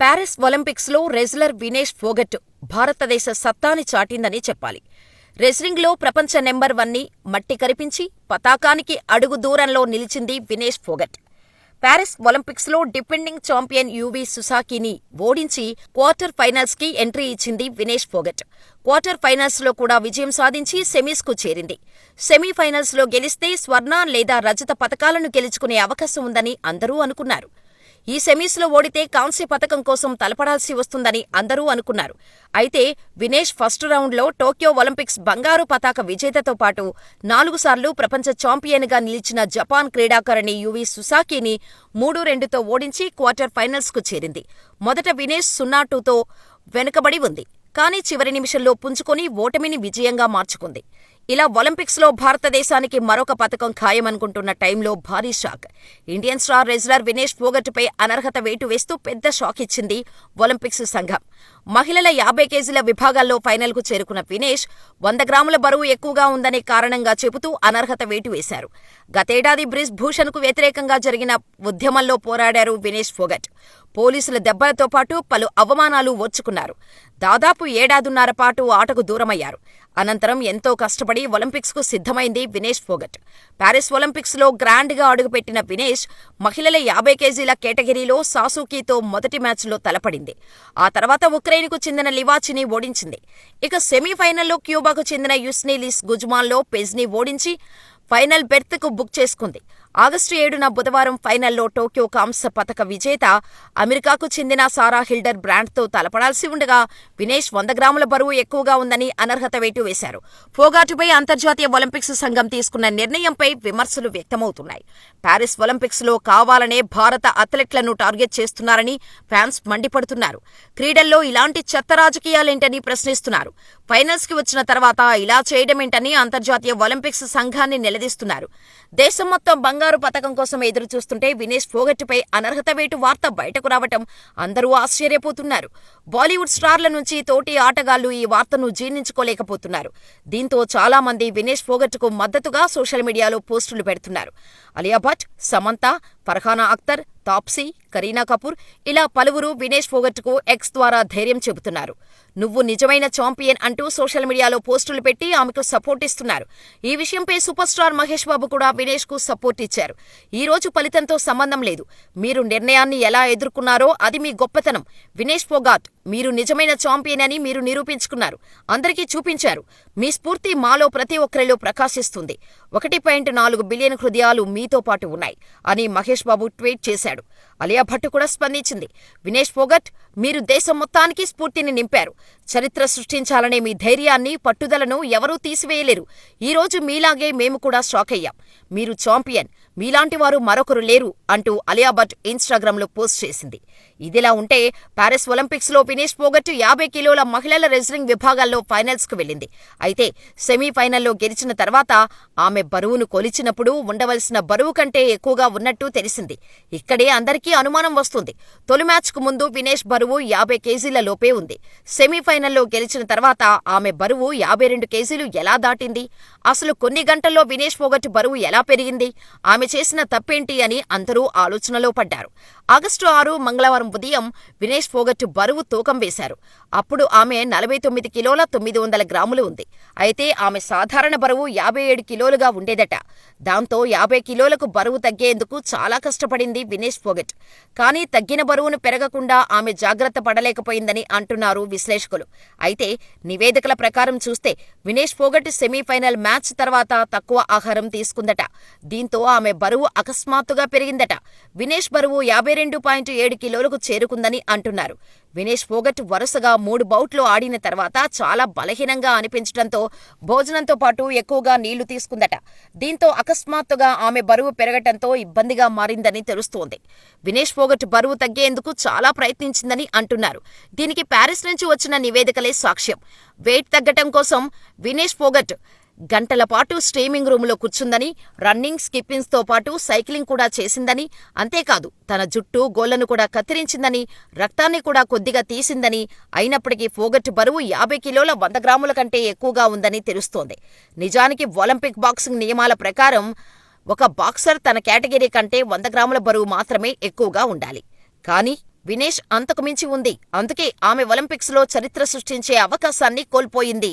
Paris ఒలింపిక్స్లో wrestler Vinesh Phogat భారతదేశ సత్తాని చాటిందని చెప్పాలి. రెజ్లింగ్లో ప్రపంచ నెంబర్ వన్ని మట్టి కరిపించి పతాకానికి అడుగు దూరంలో నిలిచింది వినేష్ ఫోగట్. పారిస్ ఒలింపిక్స్లో డిఫెండింగ్ చాంపియన్ యువీ సుసాకిని ఓడించి క్వార్టర్ ఫైనల్స్కి ఎంట్రీ ఇచ్చింది వినేష్ ఫోగట్. క్వార్టర్ ఫైనల్స్లో కూడా విజయం సాధించి సెమీస్కు చేరింది. సెమీఫైనల్స్లో గెలిస్తే స్వర్ణ లేదా రజత పతకాలను గెలుచుకునే అవకాశం ఉందని అందరూ అనుకున్నారు. ఈ సెమీస్లో ఓడితే కాంస్య పతకం కోసం తలపడాల్సి వస్తుందని అందరూ అనుకున్నారు. అయితే వినేష్ ఫస్ట్ రౌండ్లో టోక్యో ఒలింపిక్స్ బంగారు పతాక విజేతతో పాటు నాలుగుసార్లు ప్రపంచ ఛాంపియన్గా నిలిచిన జపాన్ క్రీడాకారిణి యువీ సుసాకిని మూడు రెండుతో ఓడించి క్వార్టర్ ఫైనల్స్కు చేరింది. మొదట వినేష్ సున్నా టూతో వెనుకబడి ఉంది. కానీ చివరి నిమిషంలో పుంజుకొని ఓటమిని విజయంగా మార్చుకుంది. ఇలా ఒలింపిక్స్లో భారతదేశానికి మరొక పతకం ఖాయమనుకుంటున్న టైంలో భారీ shock. Indian star wrestler Vinesh ఫోగట్పై అనర్హత వేటు వేస్తూ పెద్ద షాక్ ఇచ్చింది ఒలింపిక్స్ సంఘం. మహిళల యాభై కేజీల విభాగాల్లో ఫైనల్కు చేరుకున్న వినేష్ వంద గ్రాముల బరువు ఎక్కువగా ఉందనే కారణంగా చెబుతూ అనర్హత వేటు వేశారు. గతేడాది బ్రిజ్ భూషణ్కు వ్యతిరేకంగా జరిగిన ఉద్యమంలో పోరాడారు వినేష్ ఫోగట్. పోలీసుల దెబ్బలతో పాటు పలు అవమానాలు ఓర్చుకున్నారు. దాదాపు ఏడాదిన్నర పాటు ఆటకు దూరమయ్యారు. అనంతరం ఎంతో కష్టపడి ఒలింపిక్స్కు సిద్ధమైంది వినేష్ ఫోగట్. ప్యారిస్ ఒలింపిక్స్లో గ్రాండ్గా అడుగుపెట్టిన వినేష్ మహిళల యాభై కేజీల కేటగిరీలో సాసూకీతో మొదటి మ్యాచ్లో తలపడింది. ఆ తర్వాత ఉక్రెయిన్కు చెందిన లివాచిని ఓడించింది. ఇక సెమీఫైనల్లో క్యూబాకు చెందిన యుస్నీలిస్ గుజ్మాన్లో పెజ్ని ఓడించి ఫైనల్ బెర్త్కు బుక్ చేసుకుంది. ఆగస్టు ఏడున బుధవారం ఫైనల్లో టోక్యో కాంస్య పతక విజేత అమెరికాకు చెందిన సారా హిల్డర్ బ్రాండ్తో తలపడాల్సి ఉండగా వినేష్ వంద గ్రాముల బరువు ఎక్కువగా ఉందని అనర్హత వేటు వేశారు. ఫోగాటుపై అంతర్జాతీయ ఒలింపిక్స్ సంఘం తీసుకున్న నిర్ణయంపై విమర్శలు వ్యక్తమవుతున్నాయి. ప్యారిస్ ఒలింపిక్స్లో కావాలనే భారత అథ్లెట్లను టార్గెట్ చేస్తున్నారని ఫ్యాన్స్ మండిపడుతున్నారు. క్రీడల్లో ఇలాంటి చెత్త రాజకీయాలేంటని ప్రశ్నిస్తున్నారు. ఫైనల్స్కి వచ్చిన తర్వాత ఇలా చేయడమేంటని అంతర్జాతీయ ఒలింపిక్స్ సంఘాన్ని నిలదీస్తున్నారు. దేశం మొత్తం బంగారు పతకం కోసం ఎదురుచూస్తుంటే వినేష్ ఫోగట్టుపై అనర్హత వేటు వార్త బయటకు రావటం అందరూ ఆశ్చర్యపోతున్నారు. బాలీవుడ్ స్టార్ల నుంచి తోటి ఆటగాళ్ళు ఈ వార్తను జీర్ణించుకోలేకపోతున్నారు. దీంతో చాలా మంది వినేష్ ఫోగట్కు మద్దతుగా సోషల్ మీడియాలో పోస్టులు పెడుతున్నారు. అలియా భట్, సమంత, ఫర్హానా అఖ్తర్, తాప్సీ, కరీనా కపూర్ ఇలా పలువురు వినేష్ ఫోగట్కు ఎక్స్ ద్వారా ధైర్యం చెబుతున్నారు. నువ్వు నిజమైన చాంపియన్ అంటూ సోషల్ మీడియాలో పోస్టులు పెట్టి ఆమెకు సపోర్ట్ ఇస్తున్నారు. ఈ విషయంపై సూపర్ స్టార్ మహేష్ బాబు కూడా వినేష్కు సపోర్ట్ ఇచ్చారు. ఈ రోజు ఫలితంతో సంబంధం లేదు. మీరు నిర్ణయాన్ని ఎలా ఎదుర్కొన్నారో అది మీ గొప్పతనం. వినేష్ ఫోగాట్ మీరు నిజమైన చాంపియన్ అని మీరు నిరూపించుకున్నారు. అందరికీ చూపించారు. మీ స్ఫూర్తి మాలో ప్రతి ఒక్కరిలో ప్రకాశిస్తుంది. ఒకటి పాయింట్ నాలుగు బిలియన్ హృదయాలు మీతో పాటు ఉన్నాయి అని మహేష్ బాబు ట్వీట్ చేశాడు. అలియా భట్ కూడా స్పందించింది. వినేష్ ఫోగట్ మీరు దేశం మొత్తానికి స్ఫూర్తిని నింపారు. చరిత్ర సృష్టించాలనే మీ ధైర్యాన్ని, పట్టుదలను ఎవరూ తీసివేయలేరు. ఈ రోజు మీలాగే మేము కూడా షాకయ్యాం. మీరు చాంపియన్. మీలాంటి వారు మరొకరు లేరు అంటూ అలియా భట్ ఇన్స్టాగ్రామ్లో పోస్ట్ చేసింది. ఇదిలా ఉంటే ప్యారిస్ ఒలింపిక్స్లో వినేష్ పోగట్టు యాభై కిలోల మహిళల రెజ్లింగ్ విభాగాల్లో ఫైనల్స్కు వెళ్ళింది. అయితే సెమీఫైనల్లో గెలిచిన తర్వాత ఆమె బరువును కొలిచినప్పుడు ఉండవలసిన బరువు కంటే ఎక్కువగా ఉన్నట్టు తెలిసింది. ఇక్కడే అందరికీ అనుమానం వస్తుంది. తొలి మ్యాచ్కు ముందు వినేష్ బరువు యాభై కేజీల లోపే ఉంది. సెమీఫైనల్లో గెలిచిన తర్వాత ఆమె బరువు యాభై రెండు కేజీలు ఎలా దాటింది? అసలు కొన్ని గంటల్లో వినేష్ పోగట్టు బరువు ఎలా పెరిగింది? ఆమె చేసిన తప్పేంటి అని అందరూ ఆలోచనలో పడ్డారు. ఆగస్టు ఆరు మంగళవారం ఉదయం వినేష్ ఫోగట్ బరువు తూకం వేశారు. అప్పుడు ఆమె నలభై తొమ్మిది కిలోల తొమ్మిది వందల గ్రాములు ఉంది. అయితే ఆమె సాధారణ బరువు యాభై ఏడు కిలోలుగా ఉండేదట. దాంతో యాభై కిలోలకు బరువు తగ్గేందుకు చాలా కష్టపడింది వినేష్ ఫోగట్. కానీ తగ్గిన బరువును పెరగకుండా ఆమె జాగ్రత్త పడలేకపోయిందని అంటున్నారు విశ్లేషకులు. అయితే నివేదికల ప్రకారం చూస్తే వినేష్ ఫోగట్ సెమీఫైనల్ మ్యాచ్ తర్వాత తక్కువ ఆహారం తీసుకుందట. దీంతో ఆమె బరువు అకస్మాత్తుగా పెరిగిందట. వినేష్ బరువు యాభై రెండు పాయింట్ ఏడు కిలోలకు చేరుకుందని అంటున్నారు. వినేష్ ఫోగట్ వరుసగా మూడు బౌట్లు ఆడిన తర్వాత చాలా బలహీనంగా అనిపించడంతో భోజనంతో పాటు ఎక్కువగా నీళ్ళు తీసుకుందట. దీంతో అకస్మాత్తుగా ఆమె బరువు పెరగటంతో ఇబ్బందిగా మారిందని తెలుస్తోంది. వినేష్ ఫోగట్ బరువు తగ్గేందుకు చాలా ప్రయత్నించిందని అంటున్నారు. దీనికి ప్యారిస్ నుంచి వచ్చిన నివేదికలే సాక్ష్యం. వెయిట్ తగ్గటం కోసం వినేష్ ఫోగట్ గంటల పాటు స్ట్రీమింగ్ రూములో కూర్చుందని, రన్నింగ్, స్కిప్పింగ్స్తో పాటు సైక్లింగ్ కూడా చేసిందని, అంతేకాదు తన జుట్టు, గోళ్ళను కూడా కత్తిరించిందని, రక్తాన్ని కూడా కొద్దిగా తీసిందని, అయినప్పటికీ ఫోగట్ బరువు యాభై కిలోల వంద గ్రాముల కంటే ఎక్కువగా ఉందని తెలుస్తోంది. నిజానికి ఒలింపిక్ బాక్సింగ్ నియమాల ప్రకారం ఒక బాక్సర్ తన కేటగిరీ కంటే వంద గ్రాముల బరువు మాత్రమే ఎక్కువగా ఉండాలి. కానీ వినేష్ అంతకు మించి ఉంది అందుకే ఆమె ఒలింపిక్స్లో చరిత్ర సృష్టించే అవకాశాన్ని కోల్పోయింది